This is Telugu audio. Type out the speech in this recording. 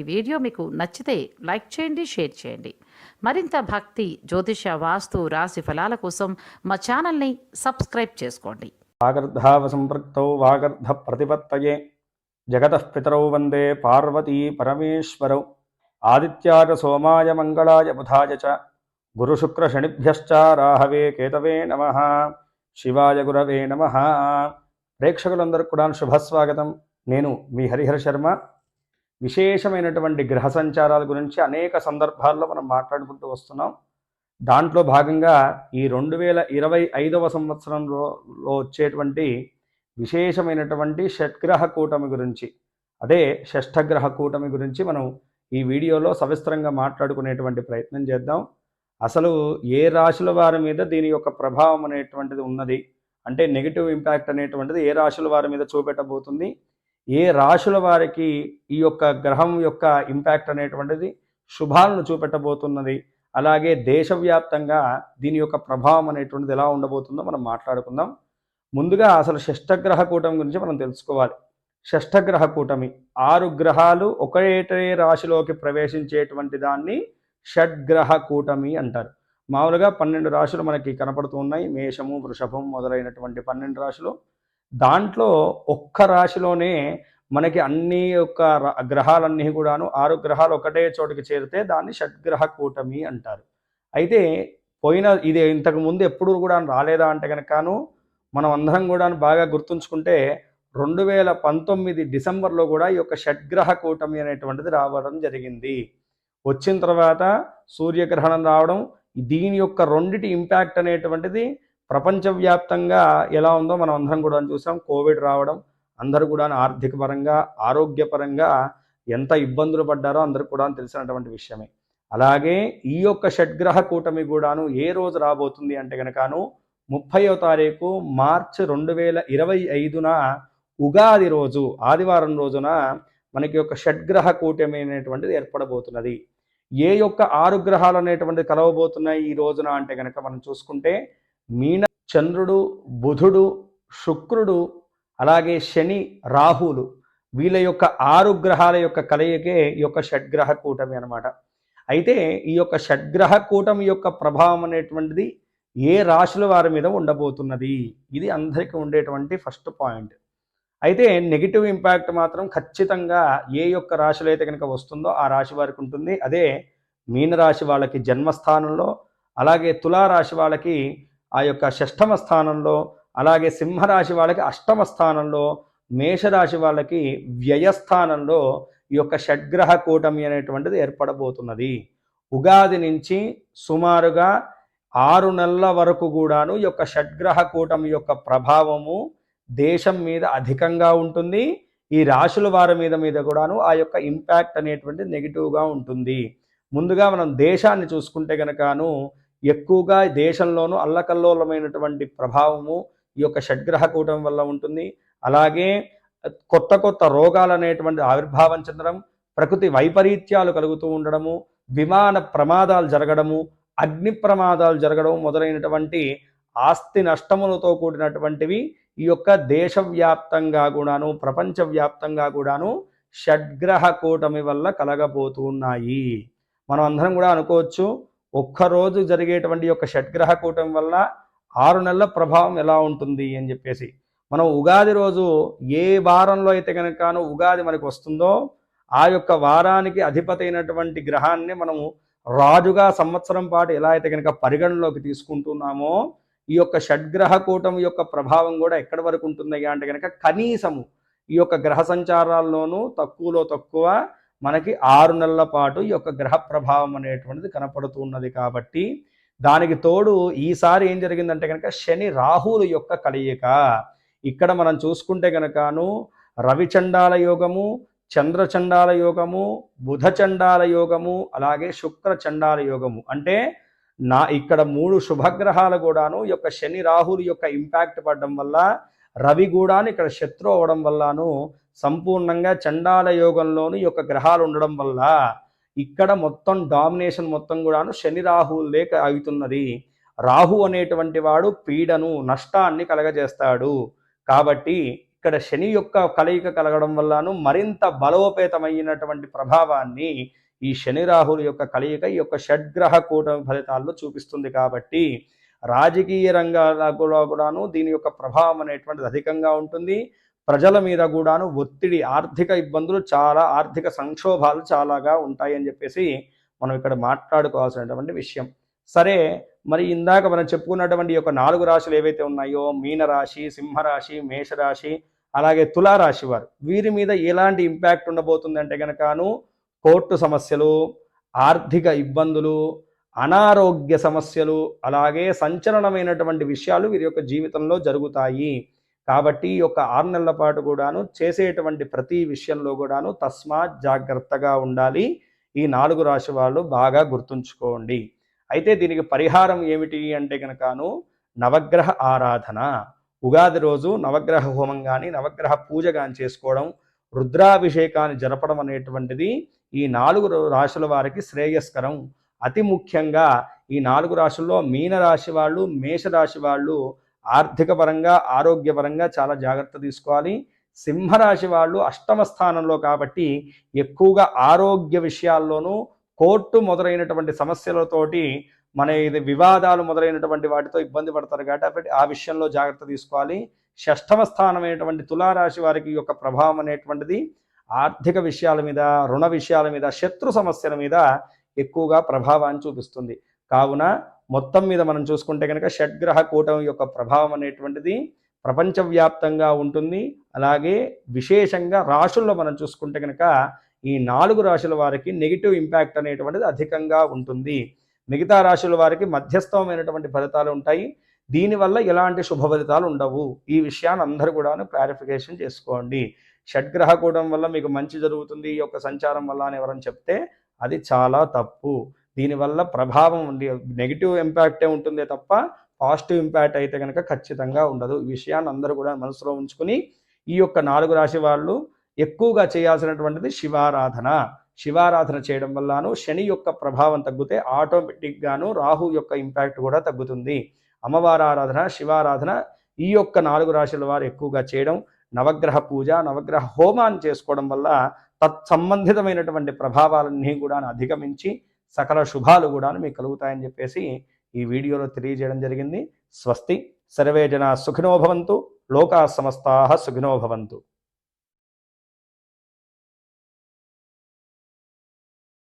ఈ వీడియో మీకు నచ్చితే లైక్ చేయండి షేర్ చేయండి. మరింత భక్తి జ్యోతిష వాస్తు రాశి ఫలాల కోసం మా ఛానల్ని సబ్స్క్రైబ్ చేసుకోండి. వాగర్ధావ సంపృక్తౌ వాగర్ధ ప్రతిపత్తయే. జగత పితరౌ వందే పార్వతీ పరమేశ్వరౌ. ఆదిత్యాయ సోమాయ మంగళాయ బుధాయ చ. గురుశుక్రశనిభ్యశ్చ రాహవే కేతవే నమ. శివాయ గురవే నమ. ప్రేక్షకులందరూ కూడా శుభస్వాగతం. నేను మీ హరిహర శర్మ. విశేషమైనటువంటి గ్రహ సంచారాల గురించి అనేక సందర్భాల్లో మనం మాట్లాడుకుంటూ వస్తున్నాం. దాంట్లో భాగంగా ఈ రెండు వేల ఇరవై ఐదవ సంవత్సరంలో వచ్చేటువంటి విశేషమైనటువంటి షట్గ్రహ కూటమి గురించి అదే షష్ఠగ్రహ కూటమి గురించి మనం ఈ వీడియోలో సవిస్తరంగా మాట్లాడుకునేటువంటి ప్రయత్నం చేద్దాం. అసలు ఏ రాశుల వారి మీద దీని యొక్క ప్రభావం అనేటువంటిది ఉన్నది? అంటే నెగిటివ్ ఇంపాక్ట్ అనేటువంటిది ఏ రాశుల వారి మీద చూపెట్టబోతుంది? ఏ రాశుల వారికి ఈ యొక్క గ్రహం యొక్క ఇంపాక్ట్ అనేటువంటిది శుభాలను చూపెట్టబోతున్నది. అలాగే దేశవ్యాప్తంగా దీని యొక్క ప్రభావం అనేటువంటిది ఎలా ఉండబోతుందో మనం మాట్లాడుకుందాం. ముందుగా అసలు షష్ఠగ్రహ కూటమి గురించి మనం తెలుసుకోవాలి. షష్ఠగ్రహ కూటమి ఆరు గ్రహాలు ఒకటే రాశిలోకి ప్రవేశించేటువంటి దాన్ని షడ్గ్రహ కూటమి అంటారు. మామూలుగా పన్నెండు రాశులు మనకి కనపడుతూ ఉన్నాయి. మేషము వృషభం మొదలైనటువంటి పన్నెండు రాశులు. దాంట్లో ఒక్క రాశిలోనే మనకి అన్ని యొక్క గ్రహాలన్నీ కూడాను ఆరు గ్రహాలు ఒకటే చోటుకి చేరితే దాన్ని షడ్గ్రహ కూటమి అంటారు. అయితే పోయిన ఇది ఇంతకు ముందు ఎప్పుడు కూడా రాలేదా అంటే కనుకను మనం అందరం కూడా బాగా గుర్తుంచుకుంటే రెండు వేల పంతొమ్మిది డిసెంబర్లో కూడా ఈ యొక్క షడ్గ్రహ కూటమి అనేటువంటిది రావడం జరిగింది. వచ్చిన తర్వాత సూర్యగ్రహణం రావడం దీని యొక్క రెండిటి ఇంపాక్ట్ అనేటువంటిది ప్రపంచవ్యాప్తంగా ఎలా ఉందో మనం అందరం కూడా చూసాం. కోవిడ్ రావడం అందరూ కూడా ఆర్థిక పరంగా ఆరోగ్యపరంగా ఎంత ఇబ్బందులు పడ్డారో అందరూ కూడా తెలిసినటువంటి విషయమే. అలాగే ఈ యొక్క షడ్గ్రహ కూటమి కూడాను ఏ రోజు రాబోతుంది అంటే కనుకను ముప్పయో తారీఖు మార్చ్ రెండు వేల ఇరవై ఐదున ఉగాది రోజు ఆదివారం రోజున మనకి యొక్క షడ్గ్రహ కూటమి అనేటువంటిది ఏర్పడబోతున్నది. ఏ యొక్క ఆరు గ్రహాలు అనేటువంటిది కలవబోతున్నాయి ఈ రోజున అంటే కనుక మనం చూసుకుంటే మీన చంద్రుడు బుధుడు శుక్రుడు అలాగే శని రాహులు వీళ్ళ యొక్క ఆరు గ్రహాల యొక్క కలయికే ఈ యొక్క షడ్గ్రహ కూటమి అనమాట అయితే ఈ యొక్క షడ్గ్రహ కూటమి యొక్క ప్రభావం అనేటువంటిది ఏ రాశుల వారి మీద ఉండబోతున్నది? ఇది అందరికీ ఉండేటువంటి ఫస్ట్ పాయింట్ అయితే నెగిటివ్ ఇంపాక్ట్ మాత్రం ఖచ్చితంగా ఏ యొక్క రాశిలో అయితే కనుక వస్తుందో ఆ రాశి వారికి ఉంటుంది. అదే మీనరాశి వాళ్ళకి జన్మస్థానంలో అలాగే తులారాశి వాళ్ళకి ఆ యొక్క షష్టమ స్థానంలో అలాగే సింహరాశి వాళ్ళకి అష్టమ స్థానంలో మేషరాశి వాళ్ళకి వ్యయస్థానంలో ఈ యొక్క షడ్గ్రహ కూటమి అనేటువంటిది ఏర్పడబోతున్నది. ఉగాది నుంచి సుమారుగా ఆరు నెలల వరకు కూడాను ఈ యొక్క షడ్గ్రహ కూటమి యొక్క ప్రభావము దేశం మీద అధికంగా ఉంటుంది. ఈ రాశుల వారి మీద మీద కూడాను ఆ యొక్క ఇంపాక్ట్ అనేటువంటి నెగిటివ్గా ఉంటుంది. ముందుగా మనం దేశాన్ని చూసుకుంటే గనకను ఎక్కువగా దేశంలోనూ అల్లకల్లోలమైనటువంటి ప్రభావము ఈ యొక్క షడ్గ్రహ కూటమి వల్ల ఉంటుంది. అలాగే కొత్త కొత్త రోగాలు అనేటువంటి ఆవిర్భావం చెందడం ప్రకృతి వైపరీత్యాలు కలుగుతూ ఉండడము విమాన ప్రమాదాలు జరగడము అగ్ని ప్రమాదాలు జరగడం మొదలైనటువంటి ఆస్తి నష్టములతో కూడినటువంటివి ఈ యొక్క దేశవ్యాప్తంగా కూడాను ప్రపంచవ్యాప్తంగా కూడాను షడ్గ్రహ కూటమి వల్ల కలగబోతూ ఉన్నాయి. మనం అందరం కూడా అనుకోవచ్చు ఒక్కరోజు జరిగేటువంటి యొక్క షడ్గ్రహ కూటమి వల్ల ఆరు నెలల ప్రభావం ఎలా ఉంటుంది అని చెప్పేసి. మనం ఉగాది రోజు ఏ వారంలో అయితే కనుకను ఉగాది మనకు వస్తుందో ఆ యొక్క వారానికి అధిపతి అయినటువంటి గ్రహాన్ని మనము రాజుగా సంవత్సరం పాటు ఎలా అయితే కనుక పరిగణలోకి తీసుకుంటున్నామో ఈ యొక్క షడ్గ్రహ కూటమి యొక్క ప్రభావం కూడా ఎక్కడి వరకు ఉంటుంది అంటే కనుక కనీసము ఈ యొక్క గ్రహ సంచారాల్లోనూ తక్కువలో తక్కువ మనకి ఆరు నెలల పాటు ఈ యొక్క గ్రహ ప్రభావం అనేటువంటిది కనపడుతూ ఉన్నది కాబట్టి దానికి తోడు ఈసారి ఏం జరిగిందంటే కనుక శని రాహుల యొక్క కలయిక. ఇక్కడ మనం చూసుకుంటే కనుకను రవిచండాల యోగము చంద్రచండాల యోగము బుధచండాల యోగము అలాగే శుక్ర చండాల యోగము. అంటే నా ఇక్కడ మూడు శుభగ్రహాలు కూడాను యొక్క శని రాహుల యొక్క ఇంపాక్ట్ పడడం వల్ల రవి కూడాను ఇక్కడ శత్రు అవడం వల్లను సంపూర్ణంగా చండాల యోగంలోను యొక్క గ్రహాలు ఉండడం వల్ల ఇక్కడ మొత్తం డామినేషన్ మొత్తం కూడాను శని రాహువులే లేక అవుతున్నది. రాహు అనేటువంటి వాడు పీడను నష్టాన్ని కలగజేస్తాడు. కాబట్టి ఇక్కడ శని యొక్క కలయిక కలగడం వల్లను మరింత బలోపేతమైనటువంటి ప్రభావాన్ని ఈ శని రాహుల యొక్క కలయిక ఈ యొక్క షడ్గ్రహ కూటమి ఫలితాల్లో చూపిస్తుంది కాబట్టి రాజకీయ రంగాల కూడాను దీని యొక్క ప్రభావం అనేటువంటిది అధికంగా ఉంటుంది. ప్రజల మీద కూడాను ఒత్తిడి ఆర్థిక ఇబ్బందులు చాలా ఆర్థిక సంక్షోభాలు చాలాగా ఉంటాయని చెప్పేసి మనం ఇక్కడ మాట్లాడుకోవాల్సినటువంటి విషయం. సరే మరి ఇందాక మనం చెప్పుకున్నటువంటి యొక్క నాలుగు రాశులు ఏవైతే ఉన్నాయో మీనరాశి సింహరాశి మేషరాశి అలాగే తులారాశి వారు వీరి మీద ఎలాంటి ఇంపాక్ట్ ఉండబోతుందంటే కనుకను కోర్టు సమస్యలు ఆర్థిక ఇబ్బందులు అనారోగ్య సమస్యలు అలాగే సంచలనమైనటువంటి విషయాలు వీరి యొక్క జీవితంలో జరుగుతాయి. కాబట్టి ఈ యొక్క ఆరు నెలల పాటు కూడాను చేసేటువంటి ప్రతి విషయంలో కూడాను తస్మాత్ జాగ్రత్తగా ఉండాలి. ఈ నాలుగు రాశి వాళ్ళు బాగా గుర్తుంచుకోండి. అయితే దీనికి పరిహారం ఏమిటి అంటే కనుకను నవగ్రహ ఆరాధన. ఉగాది రోజు నవగ్రహ హోమం కానీ నవగ్రహ పూజ కానీ చేసుకోవడం రుద్రాభిషేకాన్ని జరపడం అనేటువంటిది ఈ నాలుగు రాశుల వారికి శ్రేయస్కరం. అతి ముఖ్యంగా ఈ నాలుగు రాశుల్లో మీనరాశి వాళ్ళు మేషరాశి వాళ్ళు ఆర్థిక పరంగా ఆరోగ్యపరంగా చాలా జాగ్రత్త తీసుకోవాలి. సింహరాశి వాళ్ళు అష్టమ స్థానంలో కాబట్టి ఎక్కువగా ఆరోగ్య విషయాల్లోనూ కోర్టు మొదలైనటువంటి సమస్యలతోటి మన ఇది వివాదాలు మొదలైనటువంటి వాటితో ఇబ్బంది పడతారు కాబట్టి ఆ విషయంలో జాగ్రత్త తీసుకోవాలి. షష్టమ స్థానమైనటువంటి తులారాశి వారికి యొక్క ప్రభావం అనేటువంటిది ఆర్థిక విషయాల మీద రుణ విషయాల మీద శత్రు సమస్యల మీద ఎక్కువగా ప్రభావాన్ని చూపిస్తుంది. కావున మొత్తం మీద మనం చూసుకుంటే కనుక షడ్గ్రహ కూటమి యొక్క ప్రభావం అనేటువంటిది ప్రపంచవ్యాప్తంగా ఉంటుంది. అలాగే విశేషంగా రాశుల్లో మనం చూసుకుంటే కనుక ఈ నాలుగు రాశుల వారికి నెగిటివ్ ఇంపాక్ట్ అనేటువంటిది అధికంగా ఉంటుంది. మిగతా రాశుల వారికి మధ్యస్థమైనటువంటి ఫలితాలు ఉంటాయి. దీనివల్ల ఎలాంటి శుభ ఫలితాలు ఉండవు. ఈ విషయాన్ని అందరూ కూడా క్లారిఫికేషన్ చేసుకోండి. షడ్గ్రహ కూటం వల్ల మీకు మంచి జరుగుతుంది. ఈ యొక్క సంచారం వల్ల అని ఎవరైనా చెప్తే అది చాలా తప్పు. దీనివల్ల ప్రభావం ఉంది నెగిటివ్ ఇంపాక్టే ఉంటుందే తప్ప పాజిటివ్ ఇంపాక్ట్ అయితే కనుక ఖచ్చితంగా ఉండదు. ఈ విషయాన్ని అందరూ కూడా మనసులో ఉంచుకుని ఈ యొక్క నాలుగు రాశి వాళ్ళు ఎక్కువగా చేయాల్సినటువంటిది శివారాధన. శివారాధన చేయడం వల్లను శని యొక్క ప్రభావం తగ్గితే ఆటోమేటిక్గాను రాహు యొక్క ఇంపాక్ట్ కూడా తగ్గుతుంది. అమ్మవారి ఆరాధన శివారాధన ఈ యొక్క నాలుగు రాశుల వారు ఎక్కువగా చేయడం నవగ్రహ పూజ నవగ్రహ హోమాన్ని చేసుకోవడం వల్ల తత్సంబంధితమైనటువంటి ప్రభావాలన్నీ కూడా అధిగమించి సకల శుభాలు కూడా మీకు కలుగుతాయని చెప్పేసి ఈ వీడియోలో తెలియజేయడం జరిగింది. స్వస్తి. సర్వే జన సుఖినో భవంతు. లోకా సమస్తా సుఖినో భవంతు.